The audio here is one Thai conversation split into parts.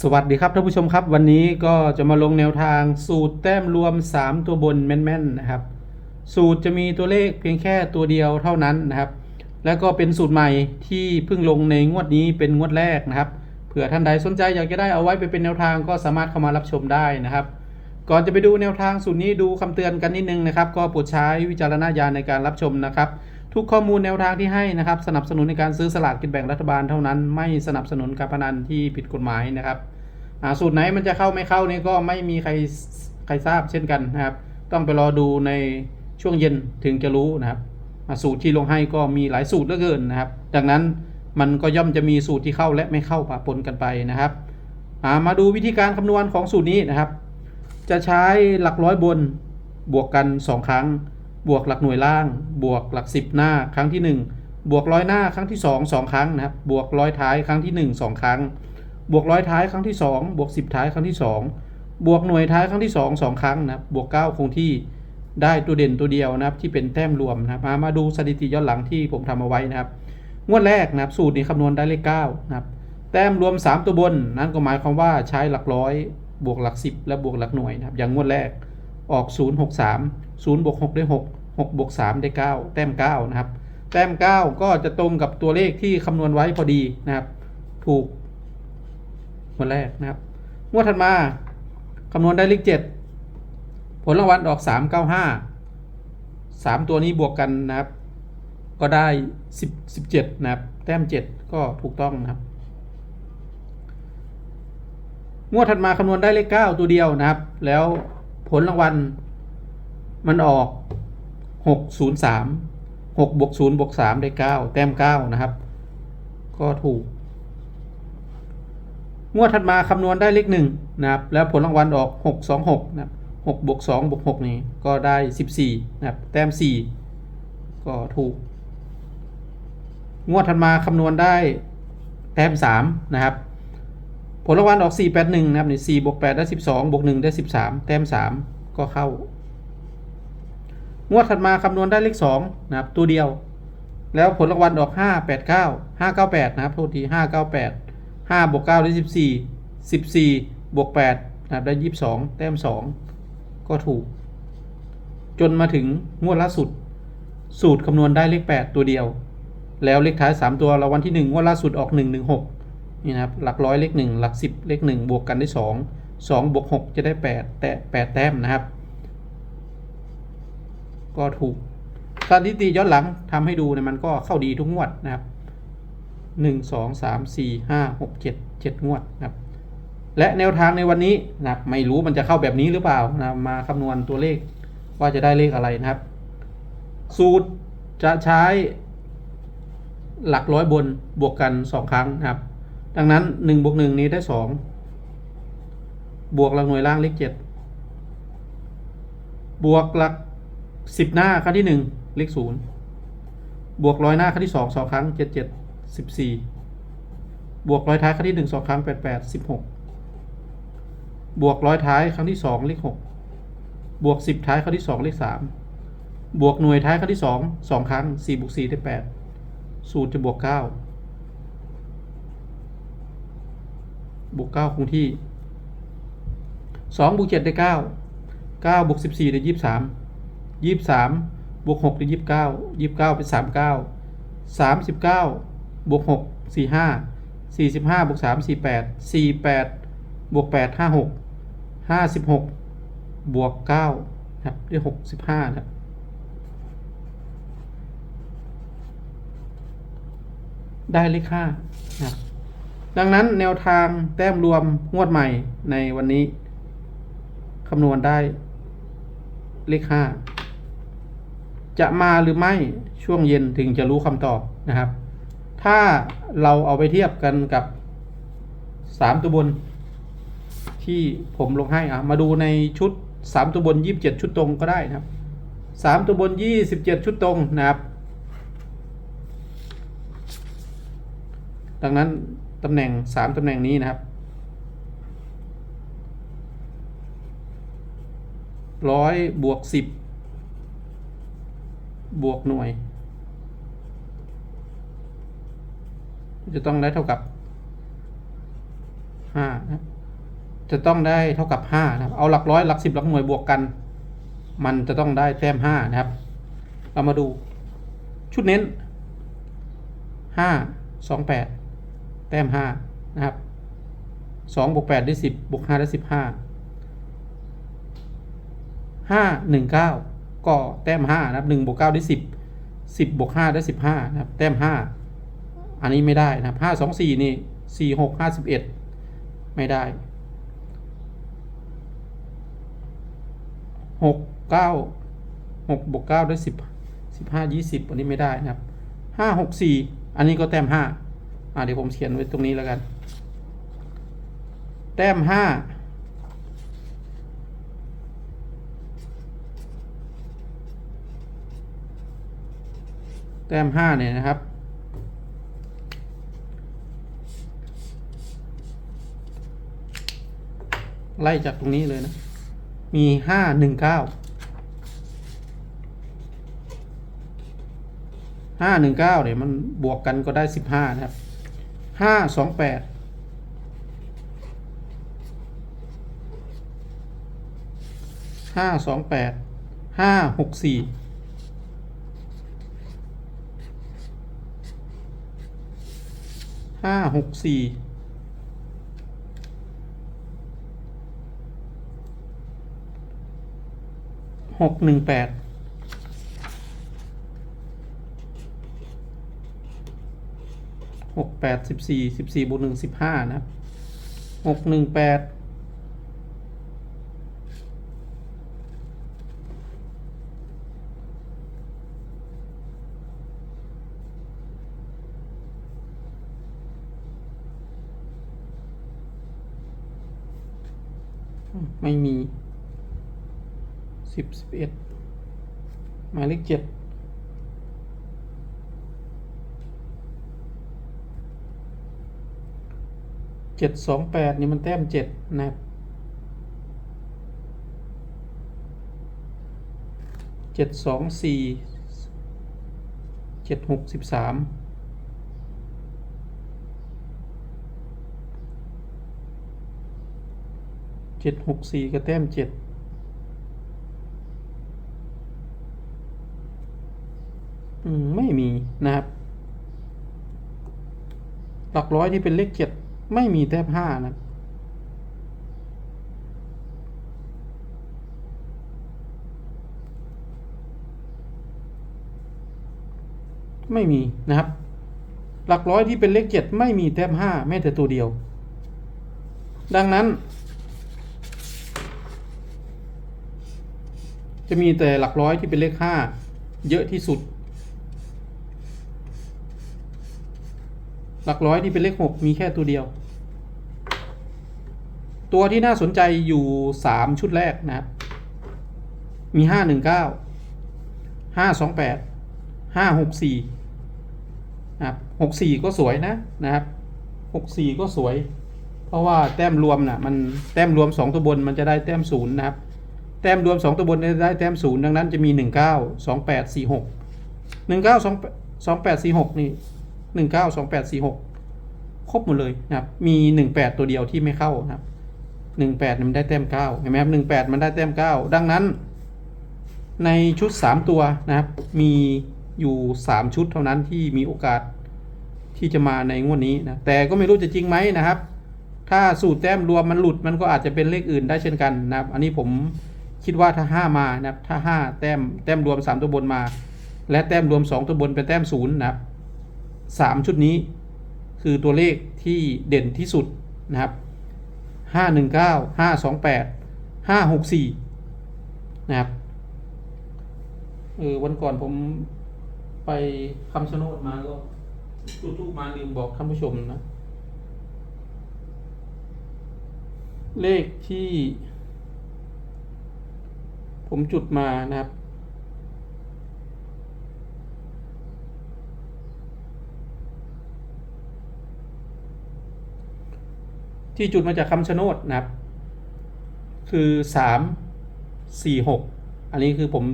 สวัสดีครับท่านผู้ชมครับ วันนี้ก็จะมาลงแนวทางสูตรแต้มรวม 3 ตัวบนแม่นๆนะครับ สูตรจะมีตัวเลขเพียงแค่ตัวเดียวเท่านั้นนะครับ แล้วก็เป็นสูตรใหม่ที่เพิ่งลงในงวดนี้เป็นงวดแรกนะครับเผื่อท่านใดสนใจอยากจะได้เอาไว้ไปเป็นแนวทางก็สามารถเข้ามารับชมได้นะครับ ก่อนจะไปดูแนวทางสูตรนี้ดูคำเตือนกันนิดนึงนะครับ ก็โปรดใช้วิจารณญาณในการรับชมนะครับ ทุกข้อมูลแนวทางที่ให้นะครับ สนับสนุนในการซื้อสลากกินแบ่งรัฐบาลเท่านั้น ไม่สนับสนุนการพนันที่ผิดกฎหมายนะครับสูตรไหนมันจะเข้าไม่เข้านี่ก็ไม่มีใครใครทราบเช่นกันนะครับ ต้องไปรอดูในช่วงเย็นถึงจะรู้นะครับสูตรที่ลงให้ก็มีหลายสูตรเหลือเกินนะครับ ดังนั้นมันก็ย่อมจะมีสูตรที่เข้าและไม่เข้าปะปนกันไปนะครับมาดูวิธีการคำนวณของสูตรนี้นะครับ จะใช้หลักร้อยบนบวกกัน 2 ครั้ง บวกหลักหน่วยล่าง บวกหลัก 10 หน้าครั้งที่ 1 บวกร้อยหน้าครั้งที่ 2 2 ครั้งนะครับ บวกร้อยท้ายครั้งที่ 1 2 ครั้ง บวกร้อยท้ายครั้งที่ 2 บวก 10 ท้ายครั้งที่ 2 บวกหน่วยท้ายครั้งที่ 2 2 ครั้งนะครับ บวก 9 คงที่ได้ตัวเด่นตัวเดียวนะครับที่เป็นแต้มรวมนะครับมามาดูสถิติย้อนหลังที่ผมทำเอาไว้นะครับ งวดแรกนะครับสูตรนี้คำนวณได้เลข9นะครับแต้มรวม 3 ตัวบน นั่นก็หมายความว่าใช้หลักร้อย บวกหลัก 10 และบวกหลักหน่วยนะครับอย่างงวดแรกออก 0 6 3 0บวก6ได้6 6บวก3ได้ 9 แต้ม9นะครับ แต้ม 9 ก็จะตรงกับตัวเลขที่คำนวณไว้พอดีนะครับ ถูกงวดแรกนะครับงวดถัดมาคำนวณได้เลข7ผลรางวัลออก 3 9 5 3 ตัวนี้บวกกันนะครับ ก็ได้ 10 17 นะครับ แต้ม 7 ก็ถูกต้องนะครับงวดถัดมาคำนวณได้เลข 9 ตัวเดียวนะครับ แล้วผลรางวัลมันออก 603 6บวก0บวก3ได้ 9 แต้ม 9 นะครับ ก็ถูก งวดถัดมาคำนวณได้เลข1นะครับ แล้วผลรางวัลออก 626 นะครับ6บวก2บวก6นี้ก็ได้ 14 นะครับ แต้ม 4 ก็ถูก งวดถัดมาคำนวณได้ แต้ม 3 นะครับ ผลรางวัลออก 481 นะครับนี่4บวก8ได้ 12บวก1ได้ 13 แต้ม 3 ก็เข้า งวดถัดมาคำนวณได้เลข2นะครับตัวเดียว แล้วผลรางวัลออก 589 598 นะครับโทษที598 5บวก9ได้ 14 14บวก8นะครับได้ 22 แต้ม 2 ก็ถูก จนมาถึงงวดล่าสุด สูตรคำนวณได้เลข 8 ตัวเดียว แล้วเลขท้าย 3 ตัวรางวัลที่ 1 งวดล่าสุดออก 116 นี่นะครับ หลักร้อยเลข 1 หลัก 10 เลข 1 บวกกันได้ 2 2บวก6จะได้ 8 แต่ 8 แต้มนะครับ ก็ถูกสถิติย้อนหลังทำให้ดูเนี่ยมันก็เข้าดีทุกงวดนะครับหนึ่งสองสามสี่ห้าหกเจ็ดเจ็ดงวดนะครับ และแนวทางในวันนี้นะครับไม่รู้มันจะเข้าแบบนี้หรือเปล่านะมาคำนวณตัวเลขว่าจะได้เลขอะไรนะครับ สูตรจะใช้หลักร้อยบนบวกกันสองครั้งนะครับ ดังนั้นหนึ่งบวกหนึ่งนี้ได้สองบวกหลักหน่วยล่างเลขเจ็ดบวกหลัก สิบหน้าครั้งที่หนึ่งเลขศูนย์บวกร้อยหน้าครั้งที่สองสองครั้งเจ็ดเจ็ดสิบสี่บวกร้อยท้ายครั้งที่หนึ่งสองครั้งแปดแปดสิบหกบวกร้อยท้ายครั้งที่สองเลขหกบวกสิบท้ายครั้งที่สองเลขสามบวกหน่วยท้ายครั้งที่สองสองครั้งสี่บวกสี่ได้แปดสูตรจะบวกเก้าบวกเก้าคงที่สองบวกเจ็ดได้เก้าเก้าบวกสิบสี่ได้ยี่สิบสาม ยี่สิบสามบวกหกได้ยี่สิบเก้ายี่สิบเก้าเป็นสามเก้าสามสิบเก้าบวกหกสี่ห้าสี่สิบห้าบวกสามสี่แปดสี่แปดบวกแปดห้าหกห้าสิบหกบวกเก้าครับได้หกสิบห้านะครับได้เลขห้านะครับดังนั้นแนวทางแต้มรวมงวดใหม่ในวันนี้ คำนวณได้เลขห้า จะมาหรือไม่ช่วงเย็นถึงจะรู้คำตอบนะครับ ถ้าเราเอาไปเทียบกันกับสามตัวบน ที่ผมลงให้อะมาดูในชุดสามตัวบนยี่สิบเจ็ดชุดตรงก็ได้นะครับสามตัวบนยี่สิบเจ็ดชุดตรงนะครับ ดังนั้นตำแหน่งสามตำแหน่งนี้นะครับร้อยบวกสิบ บวกหน่วย จะต้องได้เท่ากับห้าครับจะต้องได้เท่ากับห้านะครับ เอาหลักร้อยหลักสิบหลักหน่วยบวกกัน มันจะต้องได้แต้มห้านะครับ เรามาดูชุดเน้นห้าสองแปดแต้มห้านะครับสองบวกแปดได้สิบบวกห้าได้สิบห้าห้าหนึ่งเก้า ก็แต้มห้านะครับหนึ่งบวกเก้าได้สิบสิบบวกห้าได้สิบห้านะครับ แต้มห้าอันนี้ไม่ได้นะครับห้าสองสี่นี่สี่หกห้าสิบเอ็ดไม่ได้หกเก้าหกบวกเก้าได้สิบสิบห้ายี่สิบอันนี้ไม่ได้นะครับห้าหกสี่อันนี้ก็แต้มห้าอ่าเดี๋ยวผมเขียนไว้ตรงนี้แล้วกัน แต้มห้า แต้มห้าเนี่ยนะครับ ไล่จากตรงนี้เลยนะ มีห้าหนึ่งเก้าห้าหนึ่งเก้าเนี่ยมันบวกกันก็ได้สิบห้านะครับห้าสองแปดห้าสองแปดห้าหกสี่ ห้าหกสี่หกหนึ่งแปดหกแปดสิบสี่สิบสี่บวกหนึ่งสิบห้านะหกหนึ่งแปด ไม่มีสิบสิบเอ็ดหมายเลขเจ็ดเจ็ดสองแปดนี่มันแต้มเจ็ดนะครับเจ็ดสองสี่เจ็ดหกสิบสาม จ็ดหกสี่ก็แต้มเจ็ดไม่มีนะครับ หลักร้อยที่เป็นเลขเจ็ดไม่มีแต้มห้านะไม่มีนะครับ หลักร้อยที่เป็นเลขเจ็ดไม่มีแต้มห้าแม้แต่ตัวเดียว ดังนั้น จะมีแต่หลักร้อยที่เป็นเลขห้าเยอะที่สุด หลักร้อยที่เป็นเลขหกมีแค่ตัวเดียว ตัวที่น่าสนใจอยู่สามชุดแรกนะครับมีห้าหนึ่งเก้าห้าสองแปดห้าหกสี่นะครับหกสี่ก็สวยนะนะครับหกสี่ก็สวย เพราะว่าแต้มรวมนะ่ะมันแต้มรวมสองตัวบนมันจะได้แต้มศูนย์นะครับ ต้มรวมสองตัวบนได้แต้มศูนย์ดังนั้นจะมีหนึ่งเก้าสองแปดสี่หกหนึ่งเก้าสองแปดสี่หกนี่หนึ่งเก้าสองแปดสี่หกครบหมดเลยนะครับมีหนึ่งแปดตัวเดียวที่ไม่เข้านะครับหนึ่งแปดมันได้แต้มเก้าเห็นไหมครับหนึ่งแปดมันได้แต้มเก้าดังนั้น ในชุดสามตัวนะครับมีอยู่สามชุดเท่านั้นที่มีโอกาสที่จะมาในงวดนี้นะแต่ก็ไม่รู้จะจริงไหมนะครับ ถ้าสูตรแต้มรวมมันหลุดมันก็อาจจะเป็นเลขอื่นได้เช่นกันนะครับ อันนี้ผม คิดว่าถ้าห้ามานะครับถ้าห้าแต้มแต้มรวมสามตัวบนมา และแต้มรวมสองตัวบนเป็นแต้มศูนย์นะครับสามชุดนี้คือตัวเลขที่เด่นที่สุดนะครับห้าหนึ่งเก้าห้าสองแปดห้าหกสี่นะครับเออวันก่อนผมไปคำชะโนดมาก็จุดทูปมาลืมบอกท่านผู้ชมนะ เลขที่ ผมจุดมานะครับ ที่จุดมาจากคำชะโนดนะครับ คือสามสี่หกอันนี้คือผม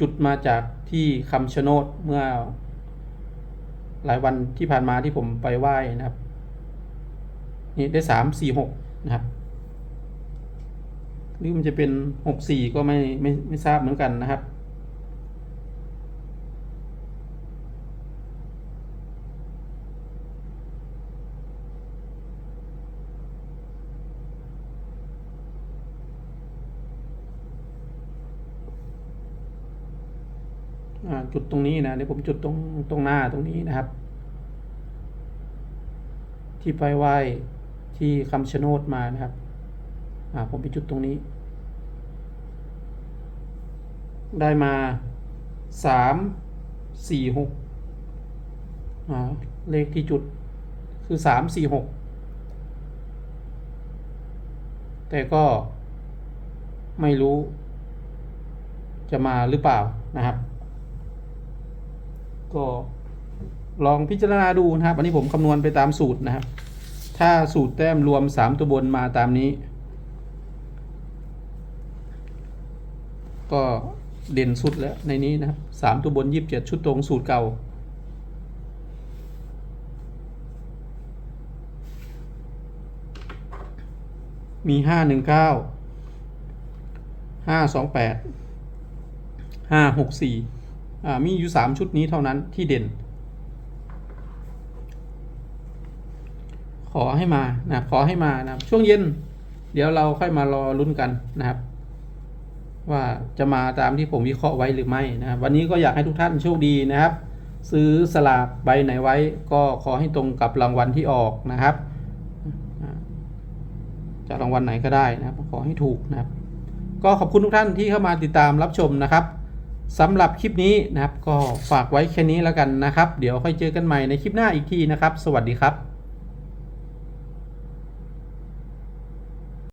จุดมาจากที่คำชะโนดเมื่อหลายวันที่ผ่านมาที่ผมไปไหว้นะครับ นี่ได้สามสี่หกนะครับ หรือมันจะเป็นหกสี่ก็ไม่ไม่ไม่ทราบเหมือนกันนะครับ จุดตรงนี้นะเดี๋ยวผมจุดตรงตรงหน้าตรงนี้นะครับ ที่ไปไหว้ที่คำชะโนดมานะครับ อ่าผมไปจุดตรงนี้ ได้มาสามสี่หกอ่าเลขที่จุดคือสามสี่หกแต่ก็ไม่รู้จะมาหรือเปล่านะครับ ก็ลองพิจารณาดูนะครับ อันนี้ผมคำนวณไปตามสูตรนะครับ ถ้าสูตรแต้มรวมสามตัวบนมาตามนี้ ก็เด่นสุดแล้วในนี้นะครับสามตัวบนยี่สิบเจ็ดชุดตรงสูตรเก่า มีห้าหนึ่งเก้าห้าสองแปดห้าหกสี่อ่ามีอยู่สามชุดนี้เท่านั้นที่เด่น ขอให้มานะขอให้มานะครับช่วงเย็น เดี๋ยวเราค่อยมารอลุ้นกันนะครับ ว่าจะมาตามที่ผมวิเคราะห์ไว้หรือไม่นะครับวันนี้ก็อยากให้ทุกท่านโชคดีนะครับ ซื้อสลากใบไหนไว้ ก็ขอให้ตรงกับรางวัลที่ออกนะครับจะรางวัลไหนก็ได้นะครับ ขอให้ถูกนะครับ ก็ขอบคุณทุกท่านที่เข้ามาติดตามรับชมนะครับสำหรับคลิปนี้นะครับ ก็ฝากไว้แค่นี้แล้วกันนะครับ เดี๋ยวค่อยเจอกันใหม่ในคลิปหน้าอีกทีนะครับ สวัสดีครับ